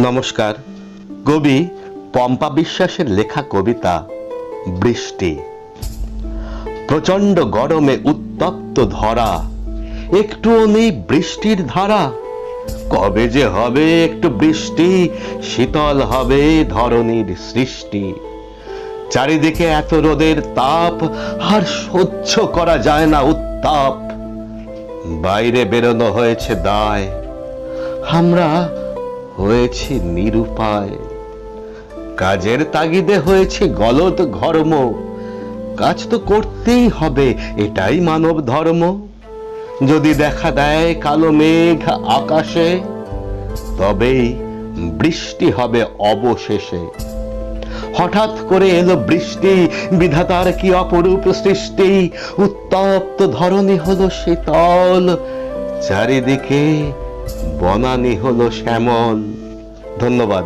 নমস্কার। কবি পম্পা বিশ্বাসের লেখা কবিতা বৃষ্টি। প্রচণ্ড গরমে উত্তপ্ত ধরা, একটুও নেই বৃষ্টির ধারা। কবে যে হবে একটু বৃষ্টি, শীতল হবে ধরনীর সৃষ্টি। চারিদিকে এত রোদের তাপ, আর সহ্য করা যায় না উত্তাপ। বাইরে বেরোনো হয়েছে দায়। আমরা হয়েছি নিরুপায়। কাজের তাগিদে হয়েছে গলদ ঘর্ম। কাজ তো করতেই হবে, এটাই মানব ধর্ম। যদি দেখা দেয় কালো মেঘ আকাশে, তবেই বৃষ্টি হবে অবশেষে। হঠাৎ করে এলো বৃষ্টি, বিধাতার কি অপরূপ সৃষ্টি? উত্তপ্ত ধরনী হলো শীতল, চারিদিকে বনানি হলো শ্যামল। ধন্যবাদ।